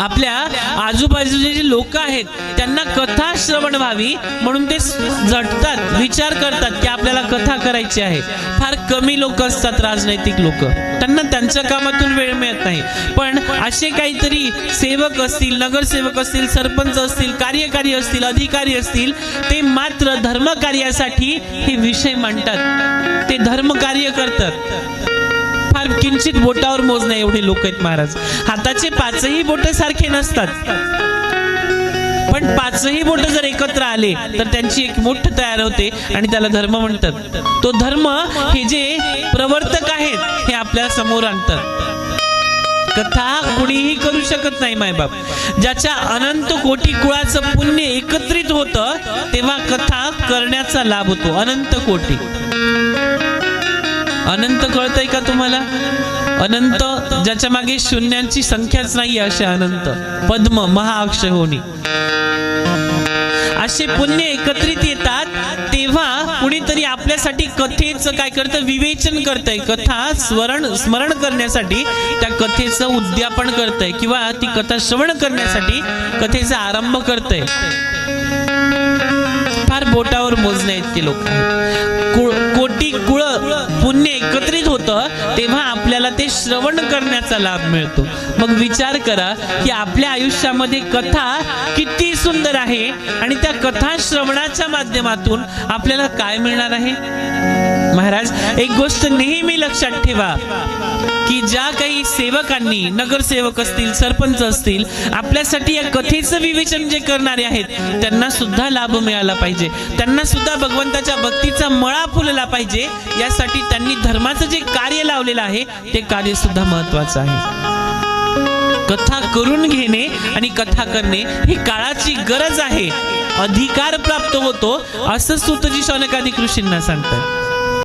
आपल्या आजूबाजूचे जे लोक आहेत त्यांना कथा श्रवण व्हावी म्हणून ते झटतात विचार करतात की आपल्याला कथा करायची आहे. फार कमी लोक असतात राजनैतिक लोक. त्यांना त्यांच्या कामातून वेळ मिळत नाही. पण असे काहीतरी सेवक असतील नगरसेवक असतील सरपंच असतील कार्यकारी असतील अधिकारी असतील ते मात्र धर्मकार्यासाठी हे विषय मांडतात. ते धर्मकार्य करतात. फार किंचित बोटावर मोजणे एवढे लोक आहेत महाराज. हाताचे पाचही बोट सारखे नसतात. पण पाचही बोट जर एकत्र आले तर त्यांची एक मोठ तयार होते आणि त्याला धर्म म्हणतात. तो धर्म हे जे प्रवर्तक आहेत हे आपल्यासमोर आणतात. कथा कुणीही करू शकत नाही मायबाप ज्याच्या अनंत कोटी कुळाचं पुण्य एकत्रित होतं तेव्हा कथा करण्याचा लाभ होतो अनंत कोटी. अनंत कळतंय का तुम्हाला? अनंत ज्याच्या मागे शून्यांची संख्याच नाही असे अनंत. पद्म महाअक्ष होणी असे पुण्य एकत्रित येतात तेव्हा कुणीतरी आपल्यासाठी कथेचं काय करतं? विवेचन करतंय. कथा स्मरण स्मरण करण्यासाठी त्या कथेचं उद्यापन करतंय किंवा ती कथा श्रवण करण्यासाठी कथेचा आरंभ करतंय. फार बोटावर मोजणे इतके लोक आहेत. पुण्य एकत्रित होतं तेव्हा आपल्याला ते श्रवण करण्याचा लाभ मिळतो. मग विचार करा की आपल्या आयुष्यामध्ये कथा किती सुंदर आहे आणि त्या कथा श्रवणाच्या माध्यमातून आपल्याला काय मिळणार आहे? महाराज एक गोष्ट नेहमी लक्षात ठेवा की ज्या काही सेवकांनी नगरसेवक असतील सरपंच असतील आपल्यासाठी या कथेचं विवेचन जे करणारे आहेत त्यांना सुद्धा लाभ मिळाला पाहिजे. त्यांना सुद्धा भगवंताच्या भक्तीचा मळा फुलला पाहिजे. यासाठी त्यांनी धर्माचं जे कार्य लावलेलं आहे ते कार्य सुद्धा महत्वाचं आहे. कथा करून घेणे आणि कथा करणे ही काळाची गरज आहे. अधिकार प्राप्त होतो असं सुतजी शौनकादी ऋषींना सांगतात.